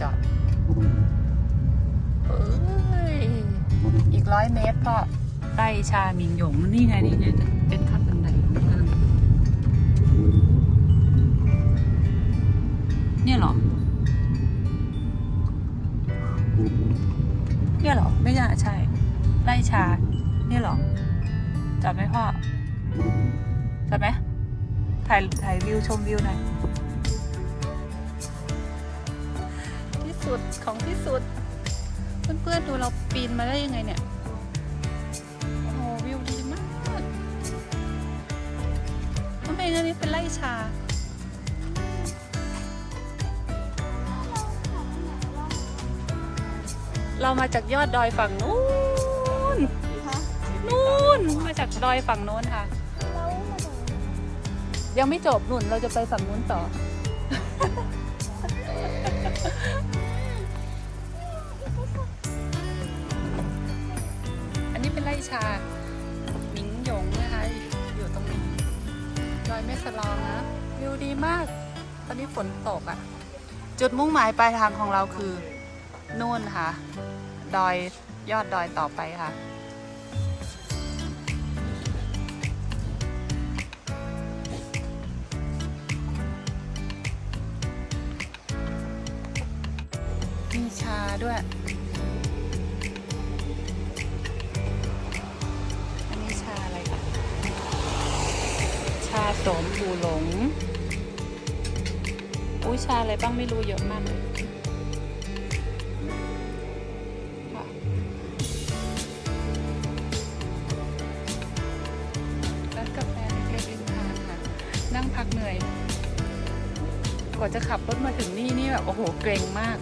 จอดอีกร้อยเมตรพ่อใต้ชาหมิงหยงนี่ไงนี่ไงเป็นขั้นบันไดเนี่ยเหรอ เนี่ยเหรอ ไม่น่าใช่ไล่ชา เนี่ยเหรอจอดไหมพ่อจอดไหมถ่ายถ่ายวิวชมวิวหน่อย สุดของที่สุด เพื่อนๆดูเราปีนมาได้ยังไงเนี่ย โอ้โหวิวดีมากทำไมอันนี้เป็นไร่ชา เรามาจากยอดดอยฝั่งนู้น นู่นมาจากดอยฝั่งโน้นค่ะ ยังไม่จบหนุนเราจะไปฝั่งนู้นต่อ พี่ชาหมิงหยงนะคะอยู่ตรงนี้ดอยแม่สลองนะวิวดีมาก ตอนนี้ฝนตกอะ่ะ จุดมุ่งหมายปลายทางของเราคือนู่นค่ะ ดอยยอดดอยต่อไปค่ะมีชาด้วย สมบูหลง อุ้ยชาอะไรบ้างไม่รู้เยอะมากเลยร้านกาแฟเล็กๆริมทางค่ะ นั่งพักเหนื่อย กว่าจะขับรถมาถึงนี่นี่แบบโอ้โหเกรงมาก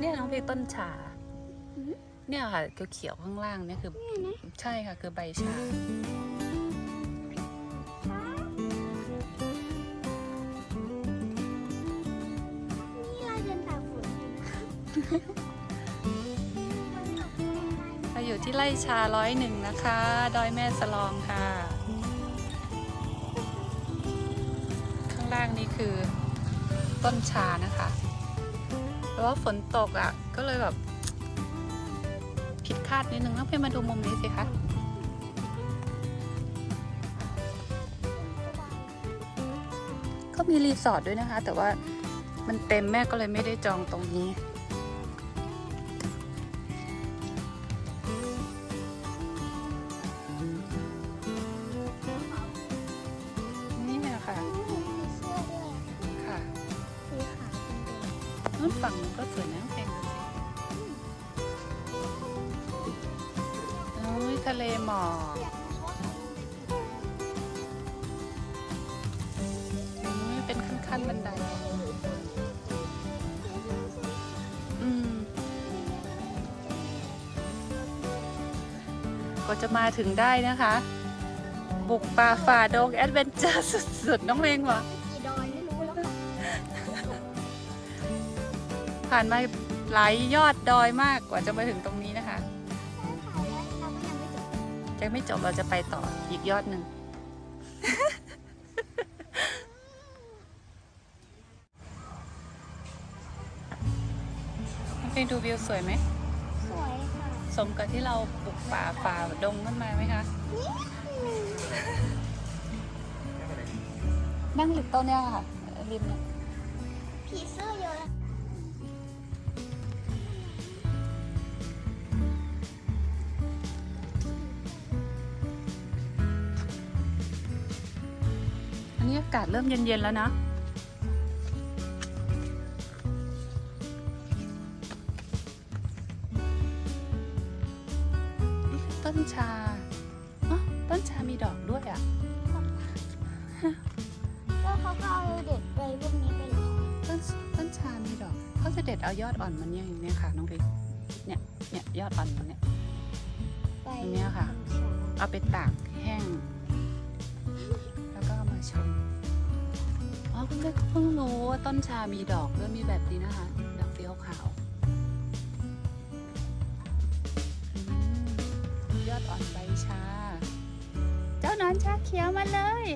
เนี่ยน้องเพต้นชาเนี่ยค่ะเขียวๆข้างล่างเนี่ยคือใช่ค่ะคือใบชานี่เราเดินตากฝนอยู่นะคะเราอยู่ที่ไร่ชาร้อยหนึ่งนะคะ ดอยแม่สลองค่ะ ข้างล่างนี่คือต้นชานะคะ แต่ว่าฝนตกอะ่ะ ก็เลยแบบผิดคาดนิดนึงต้องเพื่อมาดูมุมนี้สิคะก็มีรีสอร์ทด้วยนะคะ แต่ว่ามันเต็มแม่ก็เลยไม่ได้จองตรงนี้ ขั้นๆบันได อืม ก็จะมาถึงได้นะคะ บุกป่าฝ่าดงแอดเวนเจอร์สุดๆ น้องเพลงวะกี่ดอยไม่รู้แล้วค่ะผ่านมาหลายยอดดอยมากกว่าจะมาถึงตรงนี้นะคะถ่ายแล้วเราก็ยังไม่จบยังไม่จบเราจะไปต่ออีกยอดหนึ่ง เพลงดูวิวสวยไหม สวยค่ะ สมกับที่เราปลูกป่าฝ่าดงขึ้นมาไหมคะ นั่งริมต้นเนี่ยค่ะริมเนี่ยผีเสื้อเยอะอันนี้อากาศเริ่มเย็นๆแล้วนะ ต้นชาอ๋อต้นชามีดอกด้วยอะ ก็เขาก็เอาเด็ดไปพวกนี้ไปแล้วต้นต้นชามีดอก เขาจะเด็ดเอายอดอ่อนมันเนี่ยอย่างเนี้ยค่ะน้องพิงเนี่ย เนี่ยยอดอ่อนมันเนี่ย ไปอันเนี้ยค่ะ เอาไปตากแห้ง แล้วก็เอามาชมอ๋อเพิ่งได้เพิ่งรู้ว่าต้นชามีดอกด้วยมีแบบนี้นะคะ ดอกสีขาว ยอดอ่อนใบชา เจ้านอนชาเขียวมาเลย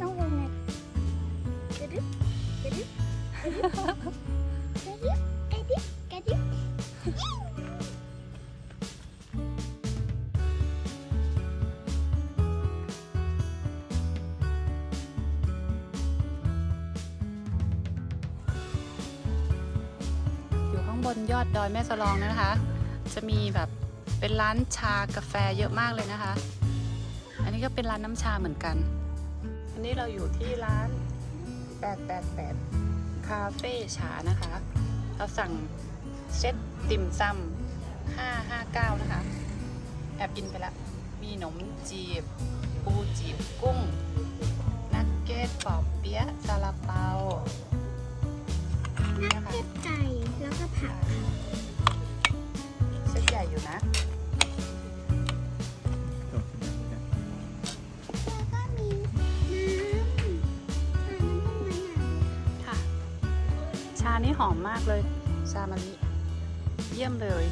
น้องวงไงกระดึ๊บกระดึ๊บกระดึ๊บกระดึ๊บกระดึ๊บอยู่ข้างบนยอดดอยแม่สลองนะคะ จะมีแบบ เป็นร้านชากาแฟเยอะมากเลยนะคะ อันนี้ก็เป็นร้านน้ำชาเหมือนกัน อันนี้เราอยู่ที่ร้าน 888 คาเฟ่ชานะคะ เราสั่งเซตติ่มซำ559 นะคะ แอบกินไปแล้วมีหนมจีบ ปูจีบกุ้ง นักเก็ตปอบเปี๊ยะซาลาเปานี่นะคะเก็บไก่ แล้วก็ผักเส้นใหญ่อยู่นะแล้วก็มีน้ำชาน้ำต้นไม้หนาวค่ะ ชานี่หอมมากเลย ชามะลิเยี่ยมเลย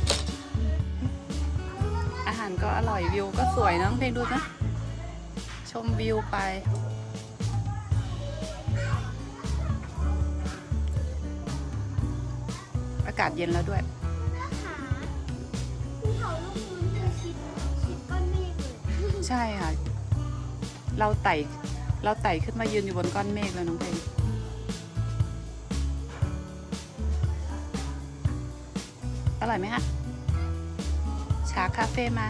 อาหารก็อร่อยวิวก็สวยนะน้องเพลงดูนะ ชมวิวไปอากาศเย็นแล้วด้วย ใช่ค่ะ เราไต่เราไต่ขึ้นมายืนอยู่บนก้อนเมฆแล้วน้องเพลงอร่อยไหมฮะชาคาเฟ่มา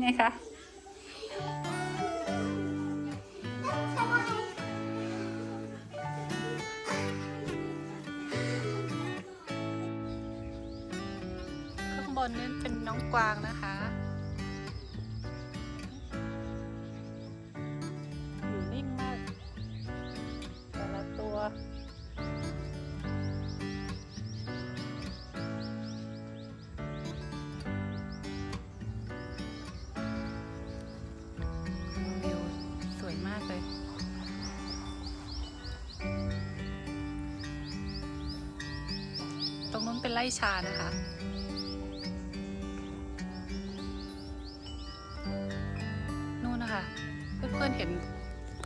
ไงคะข้างบนนี่เป็นน้องกวางนะคะ นู้นเป็นไร่ชานะคะ นู่นนะคะ เพื่อนๆเห็น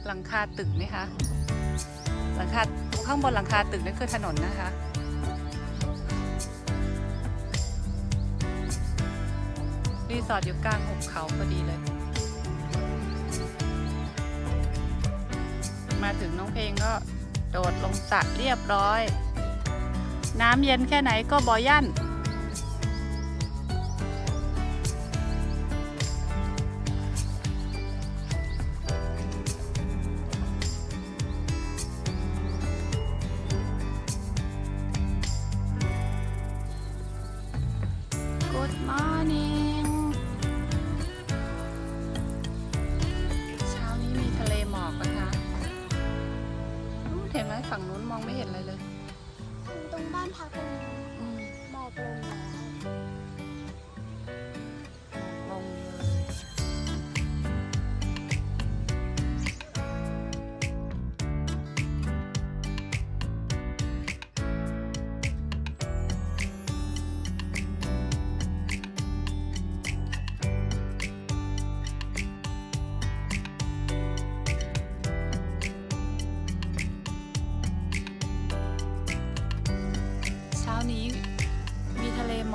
หลังคาตึกไหมคะ หลังคาข้างบนหลังคาตึกนั่นคือถนนนะคะรีสอร์ทอยู่กลางหุบเขาพอดีเลย มาถึงน้องเพลงก็โดดลงสระเรียบร้อย น้ำเย็นแค่ไหนก็บอยั่น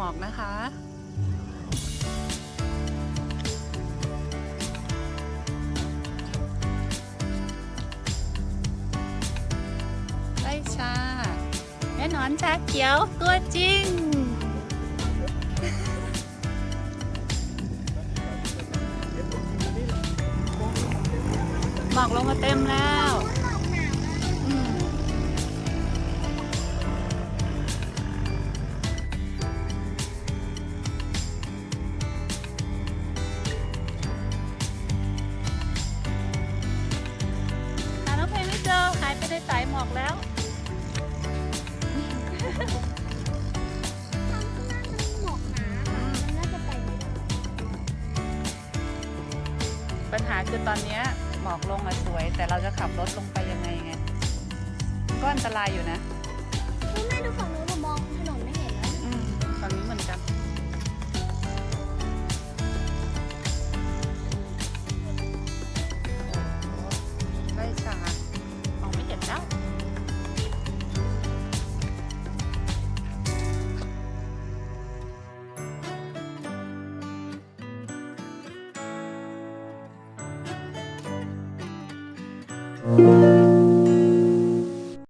หมอกนะคะไล่ชาแม่นอนชาเขียวตัวจริง หมอกลงมาเต็มแล้ว หายไปในสายหมอกแล้วทางข้างหน้ามันหมอกหนาค่ะมันน่าจะไปไม่ได้ปัญหาคือตอนเนี้ยหมอกลงอะสวย แต่เราจะขับรถลงไปยังไงไงก็อันตรายอยู่นะคือแม่ดูฝั่ง เ